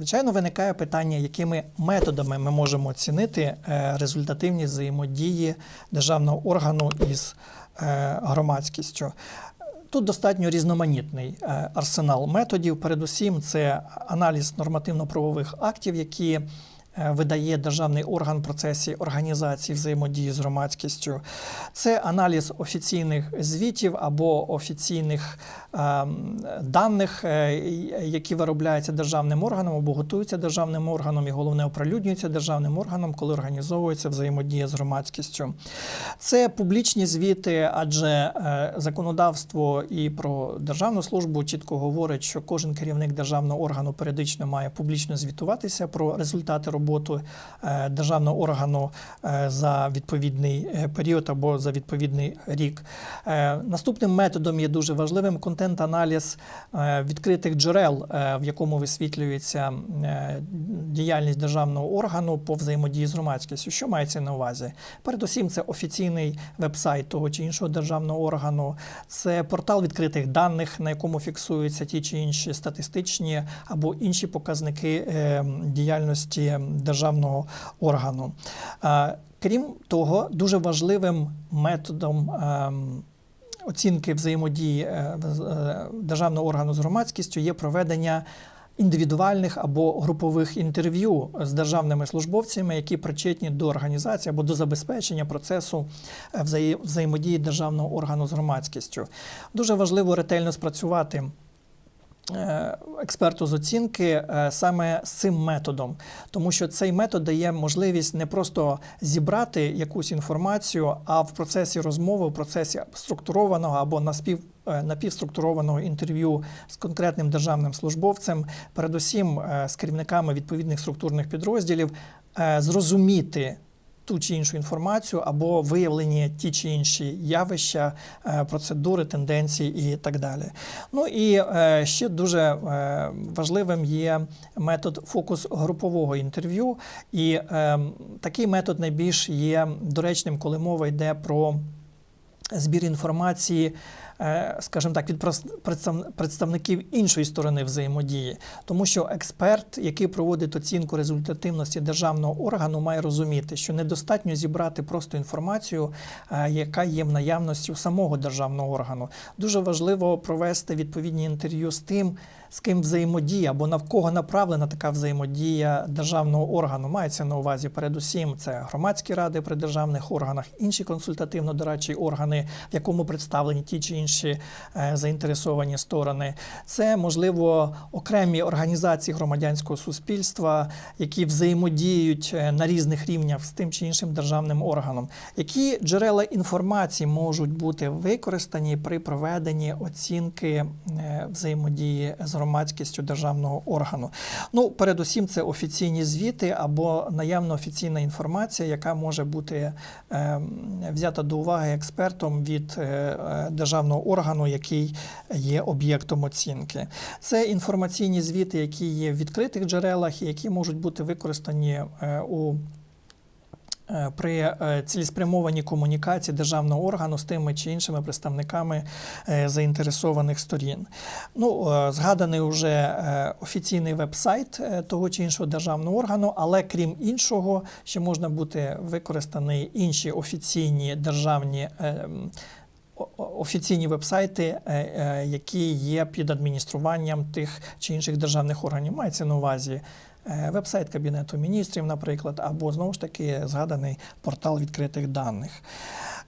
Звичайно, виникає питання, якими методами ми можемо оцінити результативні взаємодії державного органу із е, громадськістю. Тут достатньо різноманітний е, арсенал методів. Передусім, це аналіз нормативно-правових актів, які е, видає державний орган в процесі організації взаємодії з громадськістю. Це аналіз офіційних звітів або офіційних ем, даних, е, які виробляються державним органом або готуються державним органом, і головне оприлюднюються державним органом, коли організовується взаємодія з громадськістю. Це публічні звіти, адже е, законодавство і про державну службу чітко говорить, що кожен керівник державного органу періодично має публічно звітуватися про результати роботи е, державного органу е, за відповідний е, період або за відповідний рік. Наступним методом є дуже важливим контент-аналіз відкритих джерел, в якому висвітлюється діяльність державного органу по взаємодії з громадськістю. Що мається на увазі? Передусім, це офіційний веб-сайт того чи іншого державного органу, це портал відкритих даних, на якому фіксуються ті чи інші статистичні або інші показники діяльності державного органу. Е, Крім того, дуже важливим методом ем, оцінки взаємодії е, е, державного органу з громадськістю є проведення індивідуальних або групових інтерв'ю з державними службовцями, які причетні до організації або до забезпечення процесу взаємодії державного органу з громадськістю. Дуже важливо ретельно спрацювати експерту з оцінки е, саме з цим методом, тому що цей метод дає можливість не просто зібрати якусь інформацію, а в процесі розмови, в процесі структурованого або наспів. е, Напівструктурованого інтерв'ю з конкретним державним службовцем, передусім е, з керівниками відповідних структурних підрозділів, е, зрозуміти ту чи іншу інформацію або виявлені ті чи інші явища, е, процедури, тенденції і так далі. Ну і е, ще дуже е, важливим є метод фокус групового інтерв'ю, і е, такий метод найбільш є доречним, коли мова йде про збір інформації, е, скажімо так, від представників іншої сторони взаємодії, тому що експерт, який проводить оцінку результативності державного органу, має розуміти, що недостатньо зібрати просто інформацію, е, яка є в наявності у самого державного органу. Дуже важливо провести відповідні інтерв'ю з тим. З ким взаємодія або на кого направлена така взаємодія державного органу мається на увазі. Передусім, це громадські ради при державних органах, інші консультативно-дорадчі органи, в якому представлені ті чи інші е, заінтересовані сторони. Це можливо окремі організації громадянського суспільства, які взаємодіють е, на різних рівнях з тим чи іншим державним органом. Які джерела інформації можуть бути використані при проведенні оцінки е, взаємодії з громадськістю державного органу? Ну, передусім, це офіційні звіти або наявна офіційна інформація, яка може бути е, взята до уваги експертом від е, е, державного органу, який є об'єктом оцінки. Це інформаційні звіти, які є в відкритих джерелах і які можуть бути використані у при е, цілеспрямованій комунікації державного органу з тими чи іншими представниками е, заінтересованих сторін. Ну, е, згаданий вже е, офіційний веб-сайт е, того чи іншого державного органу, але крім іншого, ще можна бути використані інші офіційні державні. е, Офіційні вебсайти, е, е, які є під адмініструванням тих чи інших державних органів, мається на увазі е, вебсайт Кабінету міністрів, наприклад, або знову ж таки згаданий портал відкритих даних.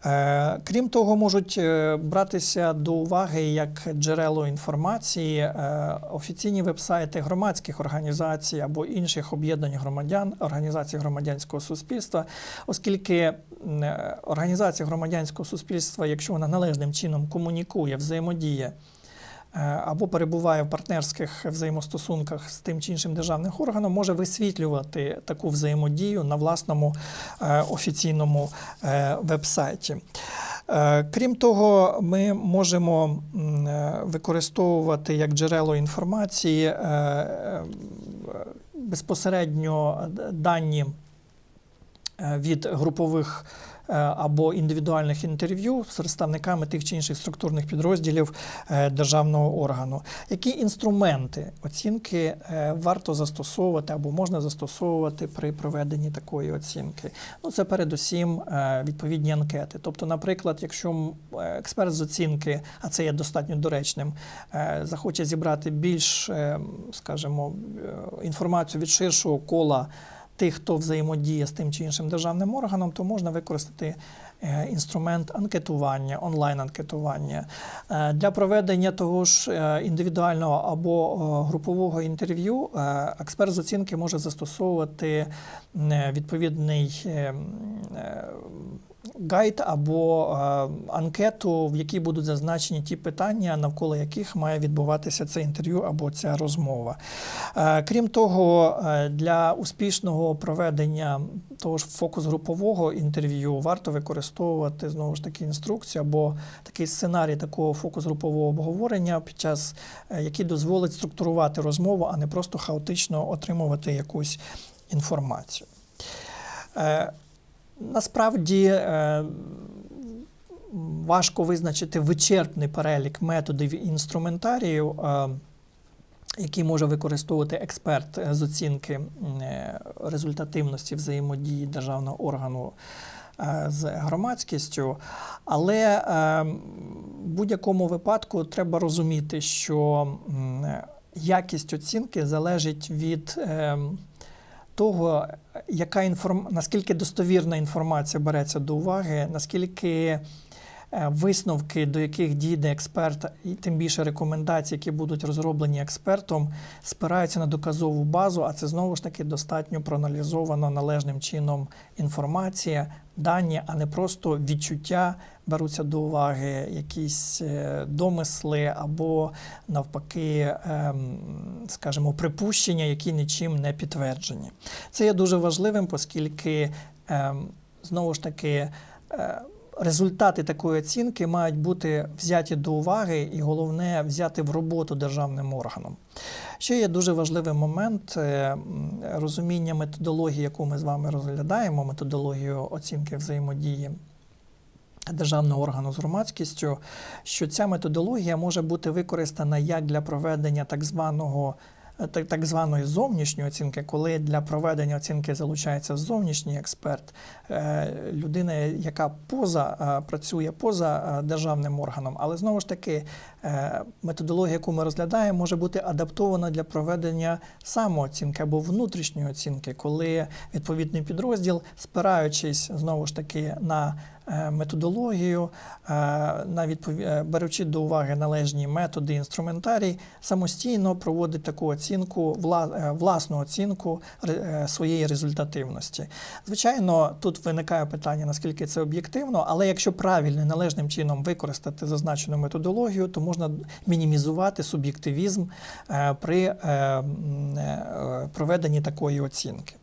Е, Крім того, можуть е, братися до уваги як джерело інформації е, офіційні вебсайти громадських організацій або інших об'єднань громадян, організацій громадянського суспільства, оскільки е, організація громадянського суспільства, якщо вона належним чином комунікує, взаємодіє е, або перебуває в партнерських взаємостосунках з тим чи іншим державним органом, може висвітлювати таку взаємодію на власному е, офіційному е, вебсайті. Е, Крім того, ми можемо е, використовувати як джерело інформації е, е, безпосередньо дані е, від групових е, або індивідуальних інтерв'ю з представниками тих чи інших структурних підрозділів е, державного органу. Які інструменти оцінки е, варто застосовувати або можна застосовувати при проведенні такої оцінки? Ну, це передусім е, відповідні анкети. Тобто, наприклад, якщо е, експерт з оцінки, а це є достатньо доречним, е, захоче зібрати більш, е, скажімо, е, інформацію від ширшого кола тих, хто взаємодіє з тим чи іншим державним органом, то можна використати е, інструмент анкетування, онлайн-анкетування. Е, Для проведення того ж е, індивідуального або групового інтерв'ю експерт з оцінки може застосовувати відповідний гайд або е, анкету, в якій будуть зазначені ті питання, навколо яких має відбуватися це інтерв'ю або ця розмова. Е, Крім того, е, для успішного проведення того ж фокус-групового інтерв'ю варто використовувати знову ж таки інструкцію або такий сценарій такого фокус-групового обговорення, під час який дозволить структурувати розмову, а не просто хаотично отримувати якусь інформацію. Насправді е, важко визначити вичерпний перелік методів і інструментаріїв, е, які може використовувати експерт з оцінки е, результативності взаємодії державного органу з громадськістю. Але в будь-якому випадку треба розуміти, що якість оцінки залежить від. Того, яка інформ... наскільки достовірна інформація береться до уваги, наскільки висновки, до яких дійде експерт, і тим більше рекомендації, які будуть розроблені експертом, спираються на доказову базу, а це знову ж таки достатньо проаналізовано належним чином інформація, дані, а не просто відчуття беруться до уваги, якісь е, домисли або навпаки, ем, скажімо, припущення, які нічим не підтверджені. Це є дуже важливим, оскільки ем, знову ж таки. Результати такої оцінки мають бути взяті до уваги і головне взяти в роботу державним органом. Ще є дуже важливий момент е, розуміння методології, яку ми з вами розглядаємо, методологію оцінки взаємодії державного органу з громадськістю, що ця методологія може бути використана як для проведення так званого. Е, Так, званої зовнішньої оцінки, коли для проведення оцінки залучається зовнішній експерт, е, людина, яка поза е, працює поза державним органом, але знову ж таки методологія, яку ми розглядаємо, може бути адаптована для проведення самооцінки або внутрішньої оцінки, коли відповідний підрозділ, спираючись знову ж таки на методологію, е, на відпові... е, беручи до уваги належні методи, інструментарій, самостійно проводить таку оцінку, е, власну оцінку е, своєї результативності. Звичайно, тут виникає питання, наскільки це об'єктивно, але якщо правильно належним чином використати зазначену методологію, то можна мінімізувати суб'єктивізм е, при е, е, проведенні такої оцінки.